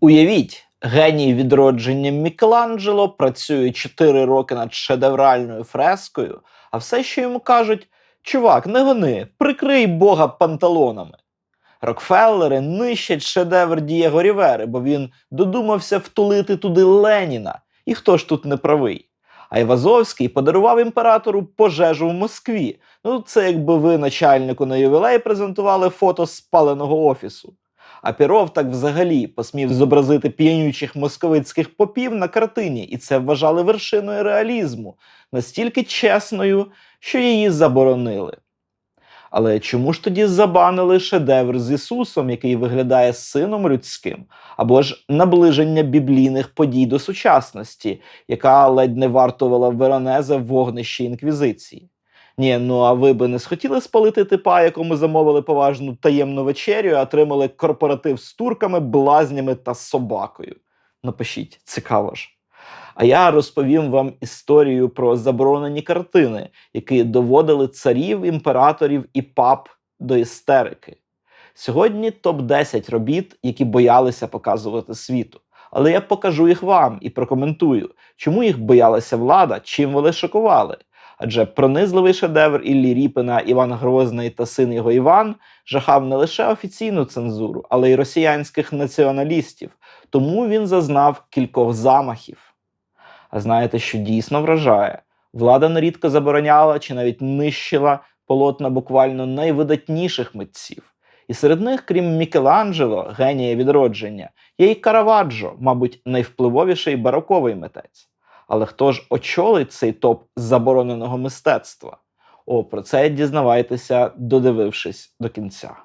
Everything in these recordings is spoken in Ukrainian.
Уявіть, геній відродження Мікеланджело працює 4 роки над шедевральною фрескою, а все, що йому кажуть, чувак, не гони, прикрий Бога панталонами. Рокфеллери нищать шедевр Дієго Рівери, бо він додумався втулити туди Леніна. І хто ж тут не правий? Айвазовський подарував імператору пожежу в Москві. Ну, це якби ви начальнику на ювілей презентували фото спаленого офісу. А Піров так взагалі посмів зобразити п'янючих московицьких попів на картині, і це вважали вершиною реалізму, настільки чесною, що її заборонили. Але чому ж тоді забанили шедевр з Ісусом, який виглядає сином людським, або ж наближення біблійних подій до сучасності, яка ледь не вартувала Веронезе в вогнищі інквізиції? Ні, ну а ви би не схотіли спалити типа, якому замовили поважну таємну вечерю, а отримали корпоратив з турками, блазнями та собакою? Напишіть, цікаво ж. А я розповім вам історію про заборонені картини, які доводили царів, імператорів і пап до істерики. Сьогодні топ-10 робіт, які боялися показувати світу. Але я покажу їх вам і прокоментую, чому їх боялася влада, чим вони шокували. Адже пронизливий шедевр Іллі Ріпина Іван Грозний та син його Іван жахав не лише офіційну цензуру, але й росіянських націоналістів, тому він зазнав кількох замахів. А знаєте, що дійсно вражає? Влада нерідко забороняла чи навіть нищила полотна буквально найвидатніших митців. І серед них, крім Мікеланджело, генія відродження, є й Караваджо, мабуть, найвпливовіший бароковий митець. Але хто ж очолить цей топ забороненого мистецтва? О, про це дізнавайтеся, додивившись до кінця.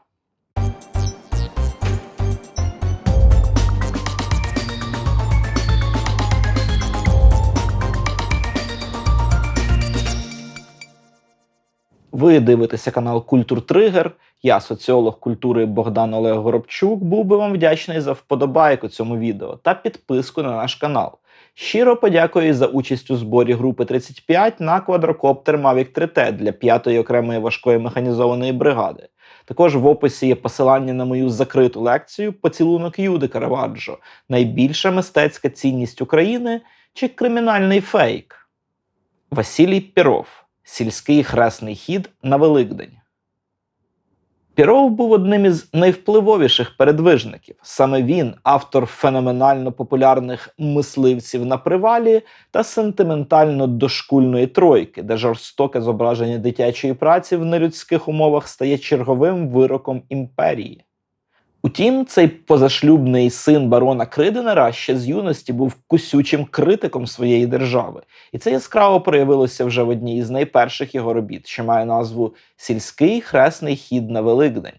Ви дивитеся канал Культур Тригер. Я, соціолог культури Богдан Олег Горобчук, був би вам вдячний за вподобайку цьому відео та підписку на наш канал. Щиро подякую за участь у зборі групи 35 на квадрокоптер Mavic 3T для 5-ї окремої важкої механізованої бригади. Також в описі є посилання на мою закриту лекцію Поцілунок Юди Караваджо, найбільша мистецька цінність України чи кримінальний фейк. Василій Піров. Сільський хресний хід на Великдень. Піров був одним із найвпливовіших передвижників. Саме він, автор феноменально популярних мисливців на привалі та сентиментально дошкульної тройки, де жорстоке зображення дитячої праці в нелюдських умовах стає черговим вироком імперії. Утім, цей позашлюбний син барона Криденера ще з юності був кусючим критиком своєї держави, і це яскраво проявилося вже в одній із найперших його робіт, що має назву Сільський хресний хід на Великдень.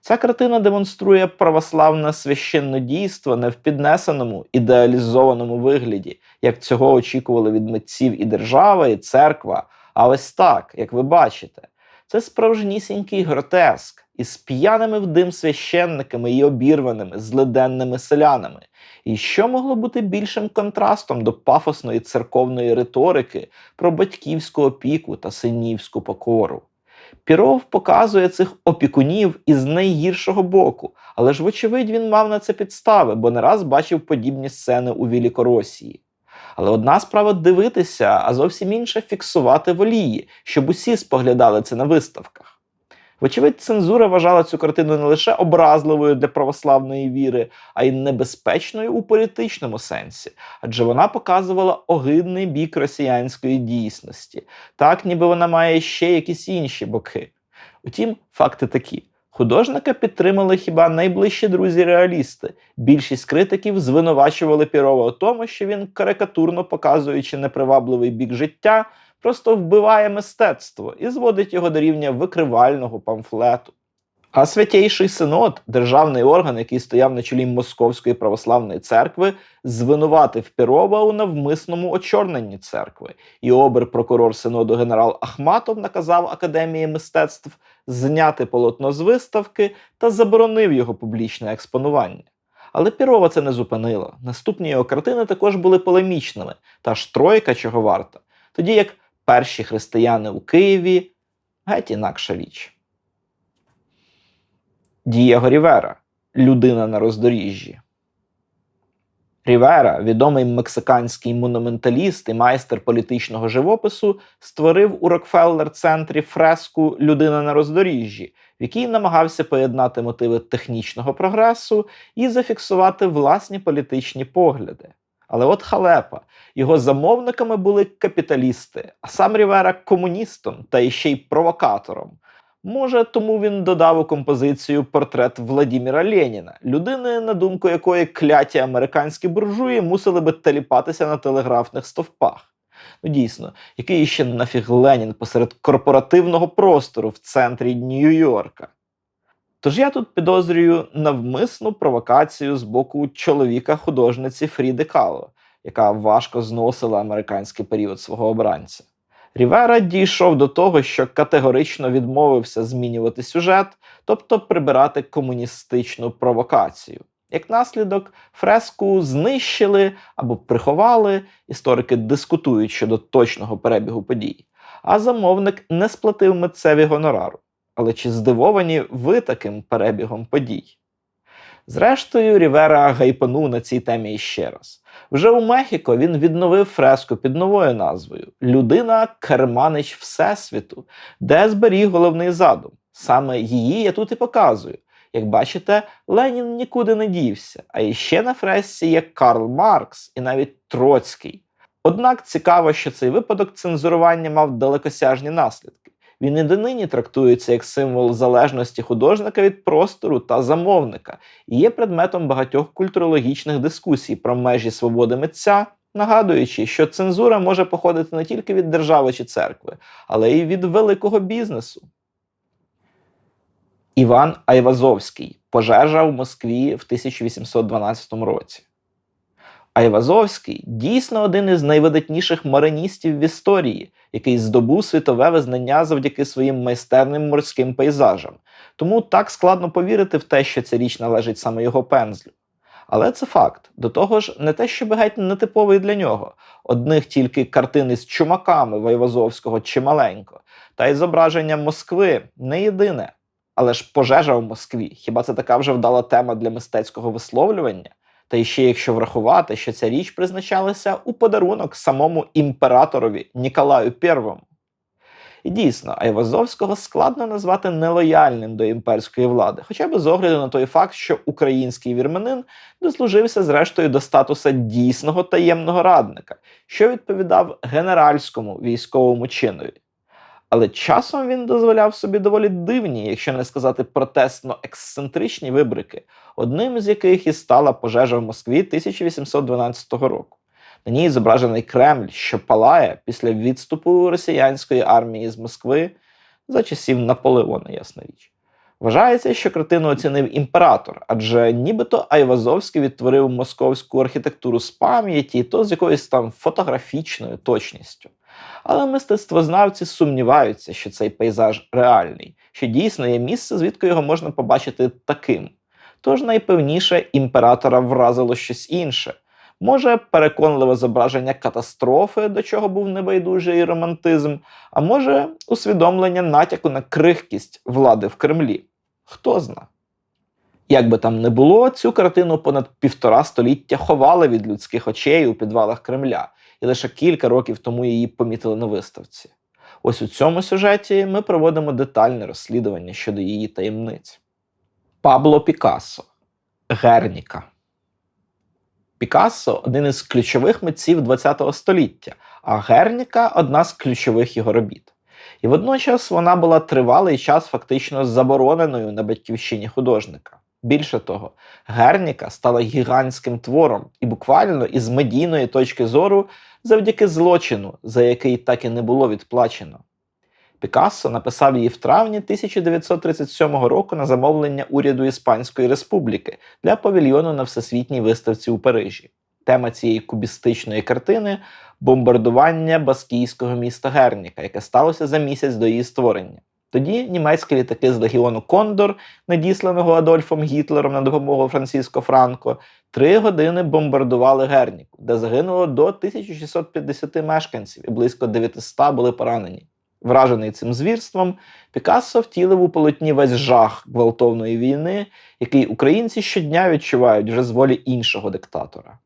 Ця картина демонструє православне священнодійство не в піднесеному ідеалізованому вигляді, як цього очікували від митців і держава, і церква. А ось так, як ви бачите, це справжнісінький гротеск із п'яними в дим священниками і обірваними, злиденними селянами. І що могло бути більшим контрастом до пафосної церковної риторики про батьківську опіку та синівську покору? Піров показує цих опікунів із найгіршого боку, але ж, вочевидь, він мав на це підстави, бо не раз бачив подібні сцени у Вілікоросії. Але одна справа дивитися, а зовсім інша фіксувати волії, щоб усі споглядали це на виставках. Вочевидь, цензура вважала цю картину не лише образливою для православної віри, а й небезпечною у політичному сенсі, адже вона показувала огидний бік росіянської дійсності, так ніби вона має ще якісь інші боки. Утім, факти такі. Художника підтримали хіба найближчі друзі-реалісти. Більшість критиків звинувачували Пірова у тому, що він, карикатурно показуючи непривабливий бік життя, просто вбиває мистецтво і зводить його до рівня викривального памфлету. А святійший синод, державний орган, який стояв на чолі Московської православної церкви, звинуватив Пірова у навмисному очорненні церкви, і обер-прокурор синоду генерал Ахматов наказав Академії мистецтв зняти полотно з виставки та заборонив його публічне експонування. Але Пірова це не зупинило. Наступні його картини також були полемічними, та ж тройка чого варта. Тоді як перші християни у Києві геть інакша річ. Дієго Рівера людина на роздоріжжі. Рівера, відомий мексиканський монументаліст і майстер політичного живопису, створив у Рокфеллер-центрі фреску Людина на роздоріжжі, в якій намагався поєднати мотиви технічного прогресу і зафіксувати власні політичні погляди. Але от халепа, його замовниками були капіталісти, а сам Рівера комуністом та іще й провокатором. Може, тому він додав у композицію портрет Владіміра Леніна, людини, на думку якої кляті американські буржуї мусили би теліпатися на телеграфних стовпах. Ну дійсно, який ще нафіг Ленін посеред корпоративного простору в центрі Нью-Йорка. Тож я тут підозрюю навмисну провокацію з боку чоловіка-художниці Фріди Кало, яка важко зносила американський період свого обранця. Рівера дійшов до того, що категорично відмовився змінювати сюжет, тобто прибирати комуністичну провокацію. Як наслідок, фреску знищили або приховали, історики дискутують щодо точного перебігу подій, а замовник не сплатив митцеві гонорару. Але чи здивовані ви таким перебігом подій? Зрештою, Рівера гайпанув на цій темі іще раз. Вже у Мехіко він відновив фреску під новою назвою Людина Керманич Всесвіту, де зберіг головний задум. Саме її я тут і показую. Як бачите, Ленін нікуди не дівся, а іще на фресці є Карл Маркс і навіть Троцький. Однак цікаво, що цей випадок цензурування мав далекосяжні наслідки. Він і донині трактується як символ залежності художника від простору та замовника і є предметом багатьох культурологічних дискусій про межі свободи митця, нагадуючи, що цензура може походити не тільки від держави чи церкви, але й від великого бізнесу. Іван Айвазовський. Пожежа в Москві в 1812 році. Айвазовський дійсно один із найвидатніших мариністів в історії, який здобув світове визнання завдяки своїм майстерним морським пейзажам. Тому так складно повірити в те, що ця річ належить саме його пензлю. Але це факт. До того ж, не те, що геть нетиповий для нього. Одних тільки картини з чумаками Вайвазовського чималенько, та й зображення Москви не єдине. Але ж пожежа в Москві. Хіба це така вже вдала тема для мистецького висловлювання? Та ще якщо врахувати, що ця річ призначалася у подарунок самому імператорові Ніколаю І. І дійсно, Айвазовського складно назвати нелояльним до імперської влади, хоча б з огляду на той факт, що український вірменин дослужився зрештою до статуса дійсного таємного радника, що відповідав генеральському військовому чинові. Але часом він дозволяв собі доволі дивні, якщо не сказати протестно ексцентричні вибрики, одним з яких і стала пожежа в Москві 1812 року. На ній зображений Кремль, що палає після відступу росіянської армії з Москви за часів Наполеона, ясна річ. Вважається, що картину оцінив імператор, адже нібито Айвазовський відтворив московську архітектуру з пам'яті, то з якоюсь там фотографічною точністю. Але мистецтвознавці сумніваються, що цей пейзаж реальний, що дійсно є місце, звідки його можна побачити таким. Тож найпевніше імператора вразило щось інше. Може, переконливе зображення катастрофи, до чого був небайдужий романтизм, а може, усвідомлення натяку на крихкість влади в Кремлі. Хто зна. Як би там не було, цю картину понад півтора століття ховали від людських очей у підвалах Кремля, і лише кілька років тому її помітили на виставці. Ось у цьому сюжеті ми проводимо детальне розслідування щодо її таємниць. Пабло Пікассо Герніка. Пікассо один із ключових митців ХХ століття, а Герніка одна з ключових його робіт. І водночас вона була тривалий час фактично забороненою на батьківщині художника. Більше того, Герніка стала гігантським твором і буквально із медійної точки зору завдяки злочину, за який так і не було відплачено. Пікассо написав її в травні 1937 року на замовлення уряду Іспанської Республіки для павільйону на всесвітній виставці у Парижі. Тема цієї кубістичної картини бомбардування баскійського міста Герніка, яке сталося за місяць до її створення. Тоді німецькі літаки з легіону Кондор, надісланого Адольфом Гітлером на допомогу Франциско Франко, три години бомбардували Герніку, де загинуло до 1650 мешканців і близько 900 були поранені. Вражений цим звірством, Пікассо втілив у полотні весь жах гвалтовної війни, який українці щодня відчувають вже з волі іншого диктатора.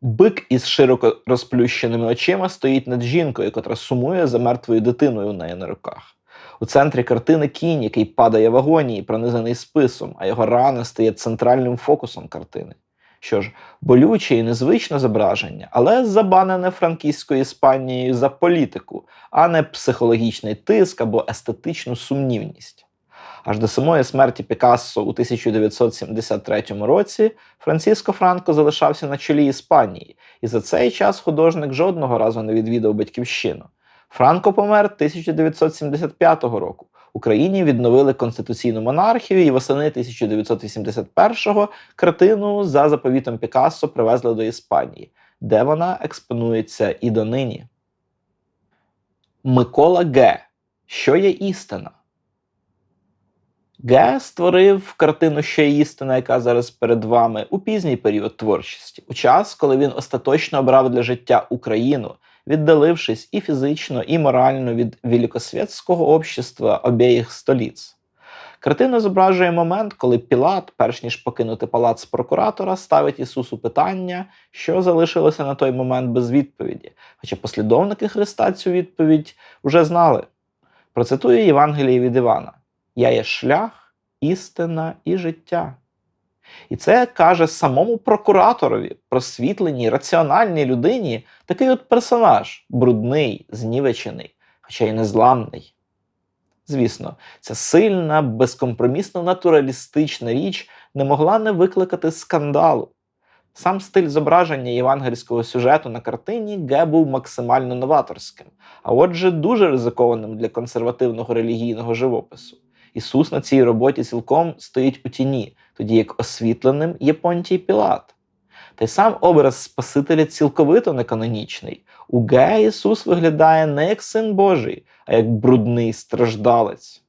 Бик із широко розплющеними очима стоїть над жінкою, котра сумує за мертвою дитиною у неї на руках. У центрі картини кінь, який падає в агонії, пронизаний списом, а його рана стає центральним фокусом картини. Що ж, болюче і незвичне зображення, але забанене франкійською Іспанією за політику, а не психологічний тиск або естетичну сумнівність. Аж до самої смерті Пікассо у 1973 році Франциско Франко залишався на чолі Іспанії, і за цей час художник жодного разу не відвідав батьківщину. Франко помер 1975 року. Україні відновили конституційну монархію, і восени 1981-го картину за заповітом Пікассо привезли до Іспанії, де вона експонується і донині. Микола Г. Що є істина? Ге створив картину «Що є істина, яка зараз перед вами у пізній період творчості, у час, коли він остаточно обрав для життя Україну, віддалившись і фізично, і морально від великосвітського общества обеїх століць. Картина зображує момент, коли Пілат, перш ніж покинути палац прокуратора, ставить Ісусу питання, що залишилося на той момент без відповіді. Хоча послідовники Христа цю відповідь вже знали. Процитую Євангеліє від Івана. Я є шлях, істина і життя. І це каже самому прокураторові, просвітленій, раціональній людині, такий от персонаж брудний, знівечений, хоча й незламний. Звісно, ця сильна, безкомпромісно натуралістична річ не могла не викликати скандалу. Сам стиль зображення євангельського сюжету на картині Ге був максимально новаторським, а отже, дуже ризикованим для консервативного релігійного живопису. Ісус на цій роботі цілком стоїть у тіні, тоді як освітленим є Понтій Пілат. Та й сам образ Спасителя цілковито неканонічний. У Ге Ісус виглядає не як син Божий, а як брудний страждалець.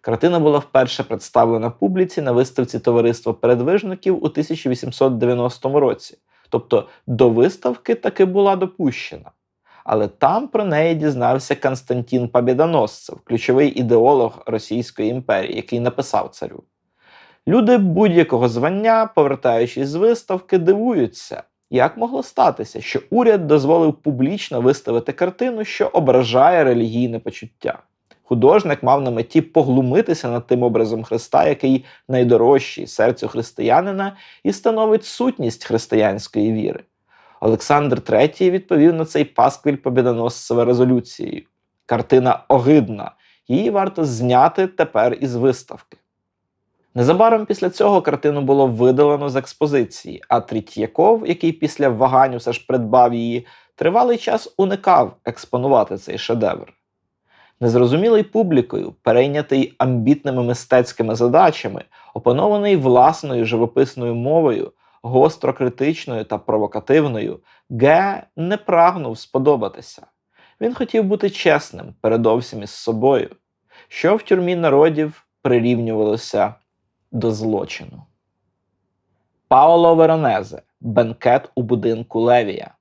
Картина була вперше представлена публіці на виставці Товариства передвижників у 1890 році, тобто до виставки таки була допущена. Але там про неї дізнався Константин Побєдоносцев, ключовий ідеолог Російської імперії, який написав царю. Люди будь-якого звання, повертаючись з виставки, дивуються, як могло статися, що уряд дозволив публічно виставити картину, що ображає релігійне почуття. Художник мав на меті поглумитися над тим образом Христа, який найдорожчий серцю християнина і становить сутність християнської віри. Олександр III відповів на цей пасквіль побідоносцева резолюцією. Картина огидна, її варто зняти тепер із виставки. Незабаром після цього картину було видалено з експозиції, а Трітьяков, який після вагань все ж придбав її, тривалий час уникав експонувати цей шедевр. Незрозумілий публікою, перейнятий амбітними мистецькими задачами, опанований власною живописною мовою, гостро критичною та провокативною, Ге не прагнув сподобатися. Він хотів бути чесним передовсім із собою, що в тюрмі народів прирівнювалося до злочину. Паоло Веронезе Бенкет у будинку Левія.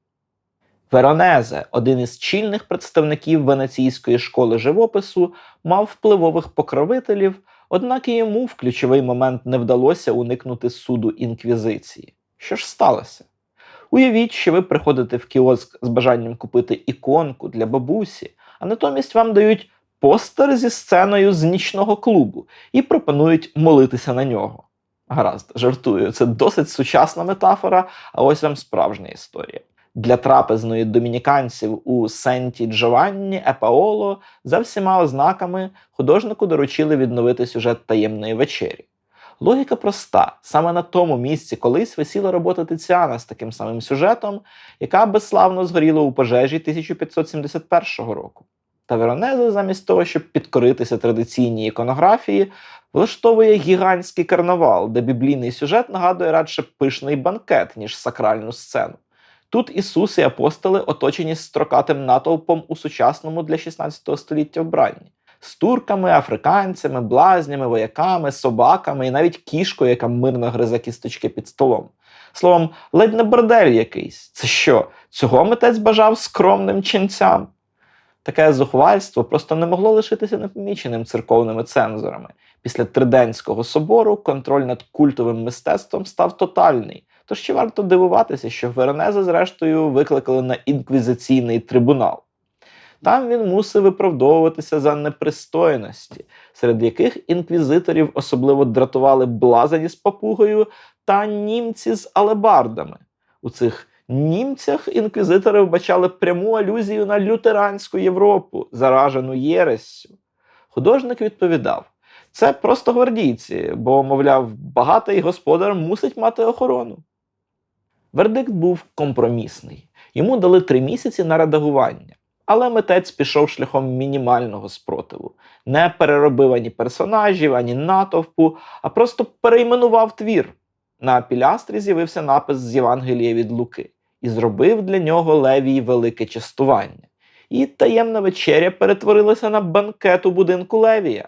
Веронезе, один із чільних представників венеційської школи живопису, мав впливових покровителів, однак і йому в ключовий момент не вдалося уникнути суду інквізиції. Що ж сталося? Уявіть, що ви приходите в кіоск з бажанням купити іконку для бабусі, а натомість вам дають постер зі сценою з нічного клубу і пропонують молитися на нього. Гаразд, жартую, це досить сучасна метафора, а ось вам справжня історія. Для трапезної домініканців у Сенті Джованні Епаоло за всіма ознаками художнику доручили відновити сюжет таємної вечері. Логіка проста: саме на тому місці колись висіла робота Тиціана з таким самим сюжетом, яка безславно згоріла у пожежі 1571 року. Та Веронезе, замість того, щоб підкоритися традиційній іконографії, влаштовує гігантський карнавал, де біблійний сюжет нагадує радше пишний банкет, ніж сакральну сцену. Тут Ісус і апостоли оточені строкатим натовпом у сучасному для 16 століття вбранні. З турками, африканцями, блазнями, вояками, собаками і навіть кішкою, яка мирно гризе кісточки під столом. Словом, ледь не бордель якийсь. Це що? Цього митець бажав скромним ченцям? Таке зухвальство просто не могло лишитися непоміченим церковними цензорами. Після Триденського собору контроль над культовим мистецтвом став тотальний, Тож чи варто дивуватися, що Веронеза, зрештою, викликали на інквізиційний трибунал. Там він мусив виправдовуватися за непристойності, серед яких інквізиторів особливо дратували блазані з папугою та німці з алебардами. У цих німцях інквізитори вбачали пряму алюзію на лютеранську Європу, заражену єрессю. Художник відповідав: це просто гвардійці, бо, мовляв, багатий господар мусить мати охорону. Вердикт був компромісний. Йому дали три місяці на редагування. Але митець пішов шляхом мінімального спротиву, не переробив ані персонажів, ані натовпу, а просто перейменував твір. На пілястрі з'явився напис з Євангелія від Луки і зробив для нього Левій велике частування. І таємна вечеря перетворилася на банкет у будинку Левія.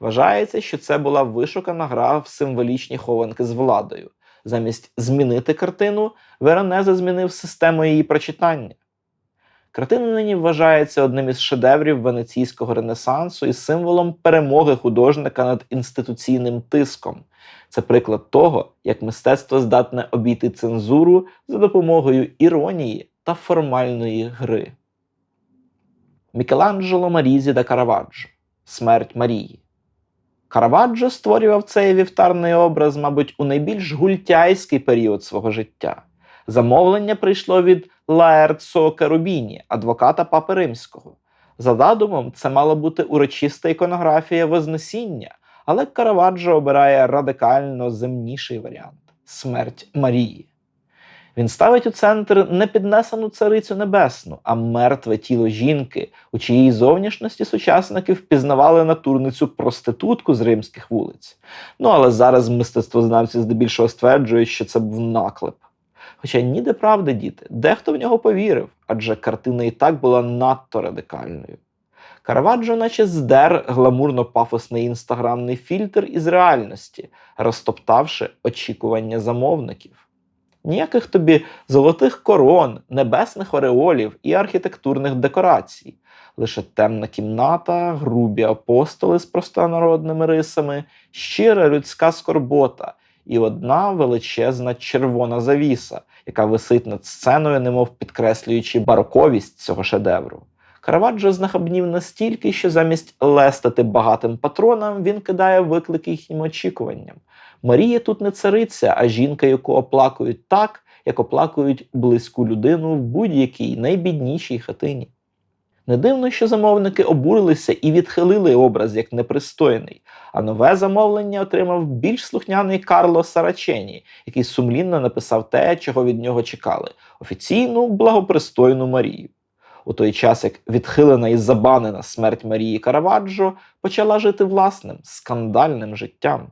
Вважається, що це була вишукана гра в символічні хованки з владою. Замість змінити картину, Веронезе змінив систему її прочитання. Картина нині вважається одним із шедеврів венеційського ренесансу і символом перемоги художника над інституційним тиском. Це приклад того, як мистецтво здатне обійти цензуру за допомогою іронії та формальної гри. Мікеланджело Марізі да Караваджо Смерть Марії. Караваджо створював цей вівтарний образ, мабуть, у найбільш гультяйський період свого життя. Замовлення прийшло від Лаерцо Керубіні, адвоката Папи Римського. За задумом, це мала бути урочиста іконографія Вознесіння, але Караваджо обирає радикально земніший варіант смерть Марії. Він ставить у центр не піднесену царицю небесну, а мертве тіло жінки, у чиїй зовнішності сучасники впізнавали натурницю проститутку з римських вулиць. Ну але зараз мистецтвознавці здебільшого стверджують, що це був наклеп. Хоча ніде правди діти, дехто в нього повірив, адже картина і так була надто радикальною. Караваджо, наче здер гламурно-пафосний інстаграмний фільтр із реальності, розтоптавши очікування замовників. Ніяких тобі золотих корон, небесних ореолів і архітектурних декорацій, лише темна кімната, грубі апостоли з простонародними рисами, щира людська скорбота і одна величезна червона завіса, яка висить над сценою, немов підкреслюючи бароковість цього шедевру. Караваджо знахабнів настільки, що замість лестити багатим патронам він кидає виклики їхнім очікуванням. Марія тут не цариця, а жінка, яку оплакують так, як оплакують близьку людину в будь-якій найбіднішій хатині. Не дивно, що замовники обурилися і відхилили образ як непристойний, а нове замовлення отримав більш слухняний Карло Сарачені, який сумлінно написав те, чого від нього чекали офіційну благопристойну Марію. У той час, як відхилена і забанена смерть Марії Караваджо почала жити власним скандальним життям.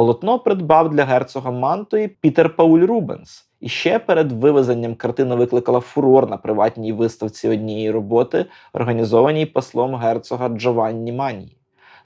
Полотно придбав для герцога Мантої Пітер Пауль Рубенс. І ще перед вивезенням картина викликала фурор на приватній виставці однієї роботи, організованій послом герцога Джованні Манії.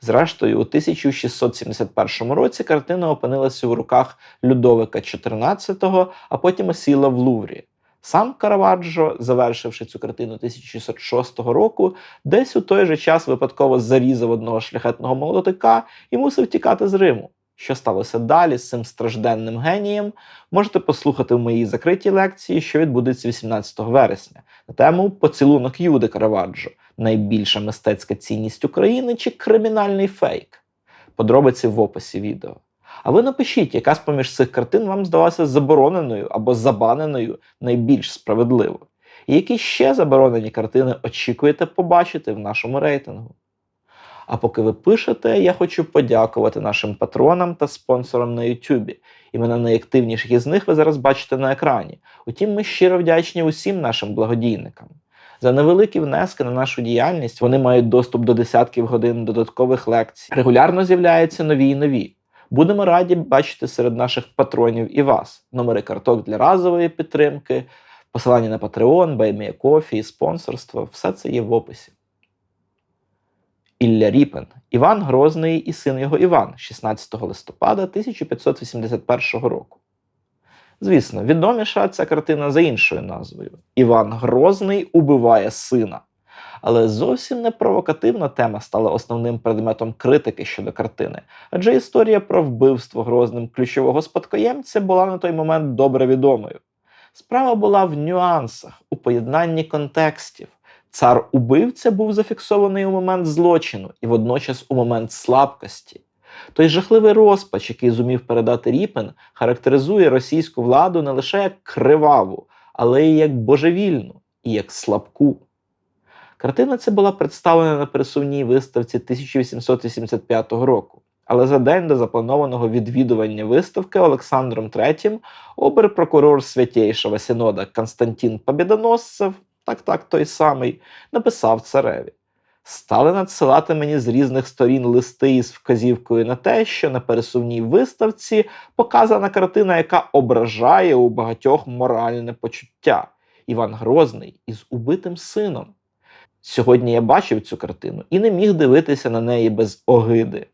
Зрештою, у 1671 році картина опинилася у руках Людовика XIV, а потім осіла в Луврі. Сам Караваджо, завершивши цю картину 1606 року, десь у той же час випадково зарізав одного шляхетного молодика і мусив тікати з Риму. Що сталося далі з цим стражденним генієм, можете послухати в моїй закритій лекції, що відбудеться 18 вересня, на тему Поцілунок Юди Караваджо, найбільша мистецька цінність України чи кримінальний фейк. Подробиці в описі відео. А ви напишіть, яка з поміж цих картин вам здалася забороненою або забаненою найбільш справедливо. І які ще заборонені картини очікуєте побачити в нашому рейтингу. А поки ви пишете, я хочу подякувати нашим патронам та спонсорам на YouTube. Імена найактивніших із них ви зараз бачите на екрані. Утім, ми щиро вдячні усім нашим благодійникам. За невеликі внески на нашу діяльність вони мають доступ до десятків годин додаткових лекцій. Регулярно з'являються нові і нові. Будемо раді бачити серед наших патронів і вас. Номери карток для разової підтримки, посилання на Patreon, BuyMeACoffee, спонсорство все це є в описі. Ілля Ріпен, Іван Грозний і син його Іван 16 листопада 1581 року. Звісно, відоміша ця картина за іншою назвою: Іван Грозний убиває сина. Але зовсім не провокативна тема стала основним предметом критики щодо картини, адже історія про вбивство грозним ключового спадкоємця була на той момент добре відомою. Справа була в нюансах, у поєднанні контекстів. Цар убивця був зафіксований у момент злочину і водночас у момент слабкості. Той жахливий розпач, який зумів передати Ріпен, характеризує російську владу не лише як криваву, але й як божевільну і як слабку. Картина ця була представлена на пересувній виставці 1885 року. Але за день до запланованого відвідування виставки Олександром III оберпрокурор Святейшого Синода Константин Побєдоносцев, так так той самий, написав цареві. Стали надсилати мені з різних сторін листи із вказівкою на те, що на пересувній виставці показана картина, яка ображає у багатьох моральне почуття. Іван Грозний із убитим сином. Сьогодні я бачив цю картину і не міг дивитися на неї без огиди.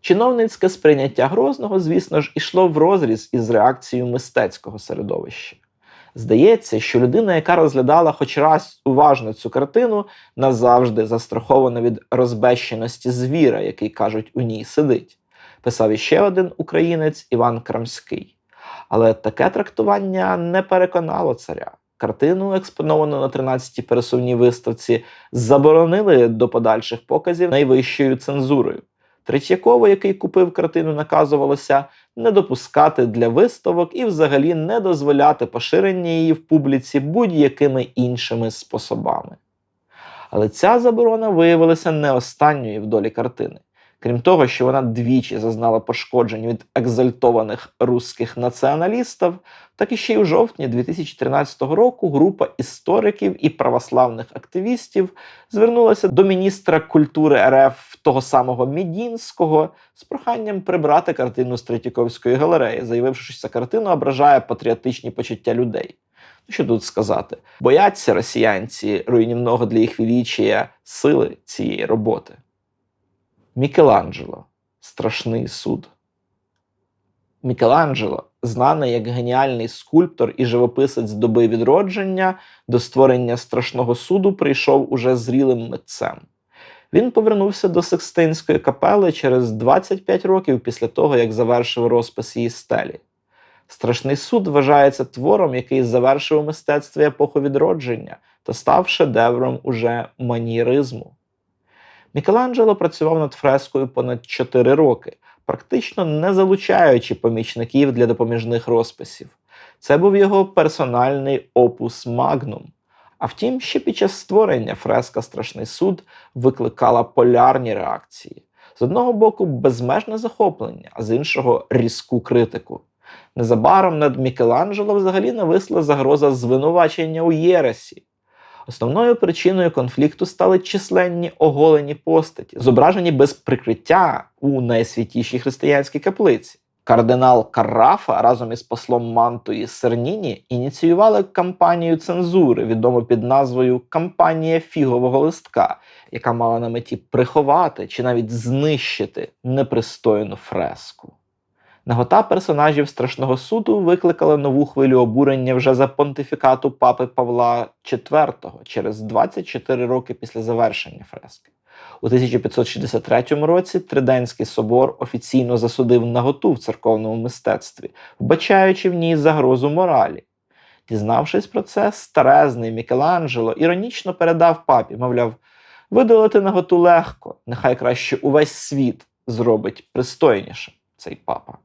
Чиновницьке сприйняття Грозного, звісно ж, ішло в розріз із реакцією мистецького середовища. Здається, що людина, яка розглядала хоч раз уважно цю картину, назавжди застрахована від розбещеності звіра, який кажуть, у ній сидить, писав іще один українець Іван Крамський. Але таке трактування не переконало царя. Картину, експоновану на 13-й пересувній виставці, заборонили до подальших показів найвищою цензурою. Третьякову, який купив картину, наказувалося не допускати для виставок і взагалі не дозволяти поширення її в публіці будь-якими іншими способами. Але ця заборона виявилася не останньою в долі картини. Крім того, що вона двічі зазнала пошкоджень від екзальтованих русських націоналістів, так і ще й у жовтні 2013 року група істориків і православних активістів звернулася до міністра культури РФ того самого Мідінського з проханням прибрати картину з Третьяковської галереї, заявивши, що ця картина ображає патріотичні почуття людей. Ну, що тут сказати? Бояться росіянці руйнівного для їх величія сили цієї роботи. Мікеланджело Страшний суд. Мікеланджело, знаний як геніальний скульптор і живописець доби відродження, до створення страшного суду прийшов уже зрілим митцем. Він повернувся до Секстинської капели через 25 років після того, як завершив розпис її стелі. Страшний суд вважається твором, який завершив у мистецтві епоху відродження та став шедевром уже маніризму. Мікеланджело працював над фрескою понад 4 роки, практично не залучаючи помічників для допоміжних розписів. Це був його персональний опус магнум. А втім, ще під час створення фреска Страшний суд викликала полярні реакції. З одного боку, безмежне захоплення, а з іншого різку критику. Незабаром над Мікеланджело взагалі нависла загроза звинувачення у Єресі. Основною причиною конфлікту стали численні оголені постаті, зображені без прикриття у найсвятішій християнській каплиці. Кардинал Карафа разом із послом Мантої Серніні ініціювали кампанію цензури, відому під назвою Кампанія фігового листка, яка мала на меті приховати чи навіть знищити непристойну фреску. Нагота персонажів страшного суду викликала нову хвилю обурення вже за понтифікату папи Павла IV через 24 роки після завершення фрески. У 1563 році Триденський собор офіційно засудив наготу в церковному мистецтві, вбачаючи в ній загрозу моралі. Дізнавшись про це, старезний Мікеланджело іронічно передав папі, мовляв, видалити наготу легко, нехай краще увесь світ зробить пристойніше цей папа.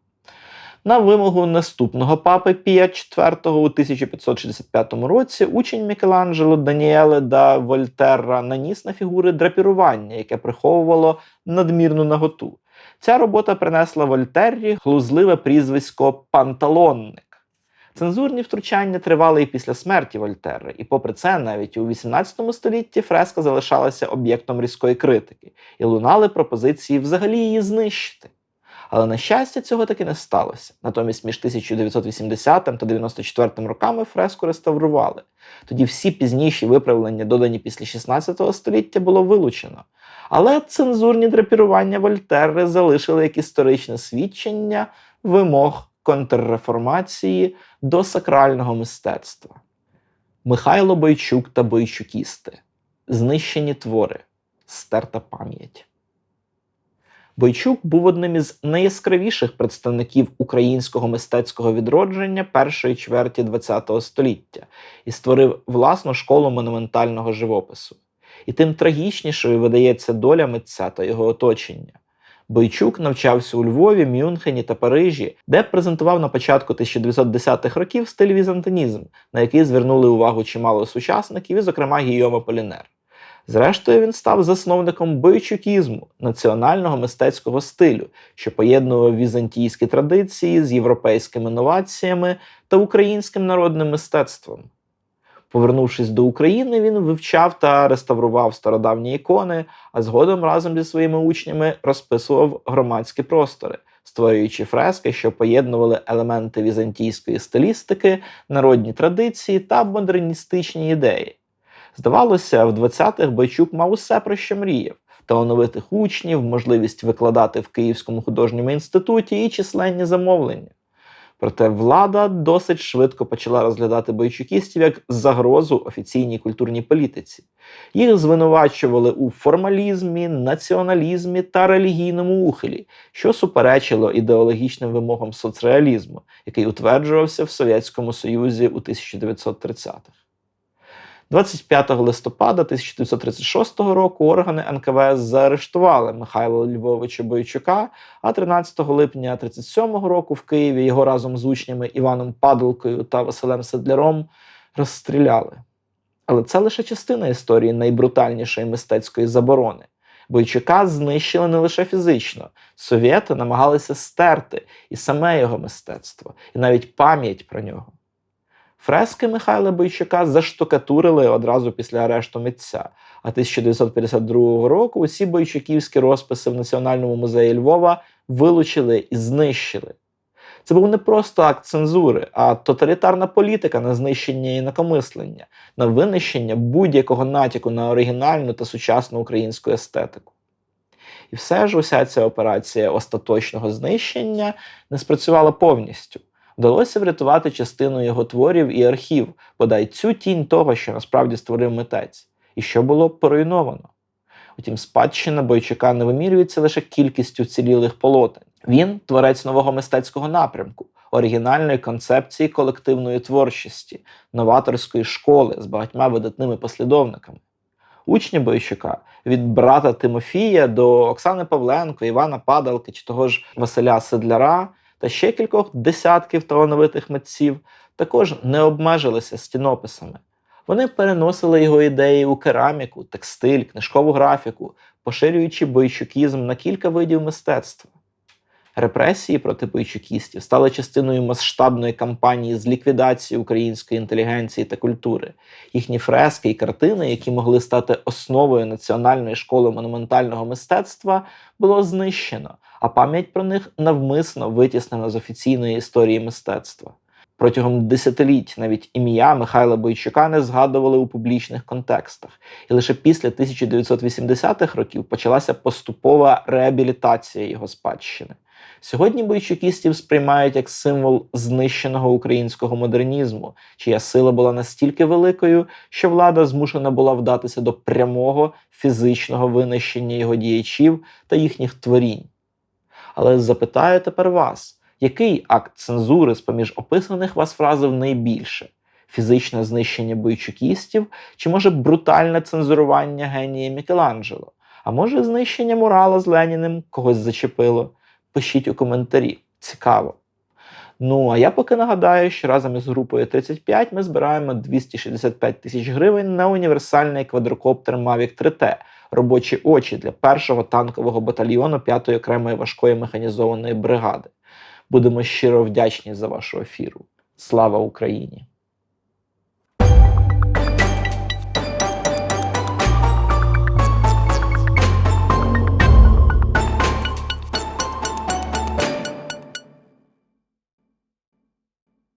На вимогу наступного папи Пія IV у 1565 році учень Мікеланджело Даніеле да Вольтерра наніс на фігури драпірування, яке приховувало надмірну наготу. Ця робота принесла Вольтеррі глузливе прізвисько Панталонник. Цензурні втручання тривали і після смерті Вольтерри, і, попри це, навіть у XVIII столітті фреска залишалася об'єктом різкої критики, і лунали пропозиції взагалі її знищити. Але на щастя, цього таки не сталося. Натомість між 1980 та 94 роками фреску реставрували. Тоді всі пізніші виправлення, додані після 16 століття, було вилучено. Але цензурні драпірування Вольтерри залишили як історичне свідчення вимог контрреформації до сакрального мистецтва. Михайло Бойчук та Бойчукісти. знищені твори, стерта пам'ять. Бойчук був одним із найяскравіших представників українського мистецького відродження першої чверті ХХ століття і створив власну школу монументального живопису. І тим трагічнішою видається доля митця та його оточення. Бойчук навчався у Львові, Мюнхені та Парижі, де презентував на початку 1910-х років стиль візантинізм, на який звернули увагу чимало сучасників, і, зокрема, Гійома Полінер. Зрештою, він став засновником бойчукізму, національного мистецького стилю, що поєднував візантійські традиції з європейськими новаціями та українським народним мистецтвом. Повернувшись до України, він вивчав та реставрував стародавні ікони, а згодом разом зі своїми учнями розписував громадські простори, створюючи фрески, що поєднували елементи візантійської стилістики, народні традиції та модерністичні ідеї. Здавалося, в 20-х Бойчук мав усе про що мріяв: талановитих учнів, можливість викладати в Київському художньому інституті і численні замовлення. Проте влада досить швидко почала розглядати бойчукістів як загрозу офіційній культурній політиці. Їх звинувачували у формалізмі, націоналізмі та релігійному ухилі, що суперечило ідеологічним вимогам соцреалізму, який утверджувався в Совєтському Союзі у 1930-х. 25 листопада 1936 року органи НКВС заарештували Михайла Львовича Бойчука, а 13 липня 1937 року в Києві його разом з учнями Іваном Падалкою та Василем Седляром розстріляли. Але це лише частина історії найбрутальнішої мистецької заборони. Бойчука знищили не лише фізично, совєти намагалися стерти і саме його мистецтво, і навіть пам'ять про нього. Фрески Михайла Бойчука заштукатурили одразу після арешту митця. А 1952 року усі бойчуківські розписи в Національному музеї Львова вилучили і знищили. Це був не просто акт цензури, а тоталітарна політика на знищення інакомислення, на винищення будь-якого натяку на оригінальну та сучасну українську естетику. І все ж уся ця операція остаточного знищення не спрацювала повністю вдалося врятувати частину його творів і архів, бодай цю тінь того, що насправді створив митець, і що було поруйновано. Утім, спадщина Бойчука не вимірюється лише кількістю цілілих полотен. Він творець нового мистецького напрямку, оригінальної концепції колективної творчості, новаторської школи з багатьма видатними послідовниками. Учні Бойчука від брата Тимофія до Оксани Павленко, Івана Падалки чи того ж Василя Седляра та ще кількох десятків талановитих митців також не обмежилися стінописами. Вони переносили його ідеї у кераміку, текстиль, книжкову графіку, поширюючи бойчукізм на кілька видів мистецтва. Репресії проти бойчукістів стали частиною масштабної кампанії з ліквідації української інтелігенції та культури. Їхні фрески і картини, які могли стати основою національної школи монументального мистецтва, було знищено, а пам'ять про них навмисно витіснена з офіційної історії мистецтва. Протягом десятиліть навіть ім'я Михайла Бойчука не згадували у публічних контекстах, і лише після 1980-х років почалася поступова реабілітація його спадщини. Сьогодні бойчукістів сприймають як символ знищеного українського модернізму, чия сила була настільки великою, що влада змушена була вдатися до прямого фізичного винищення його діячів та їхніх творінь. Але запитаю тепер вас, який акт цензури з поміж описаних вас вразив найбільше? Фізичне знищення бойчукістів, чи може брутальне цензурування генія Мікеланджело? А може знищення мурала з Леніним когось зачепило? Пишіть у коментарі. Цікаво. Ну, а я поки нагадаю, що разом із групою 35 ми збираємо 265 тисяч гривень на універсальний квадрокоптер Mavic 3T, робочі очі для першого танкового батальйону 5-ї окремої важкої механізованої бригади. Будемо щиро вдячні за вашу ефіру. Слава Україні!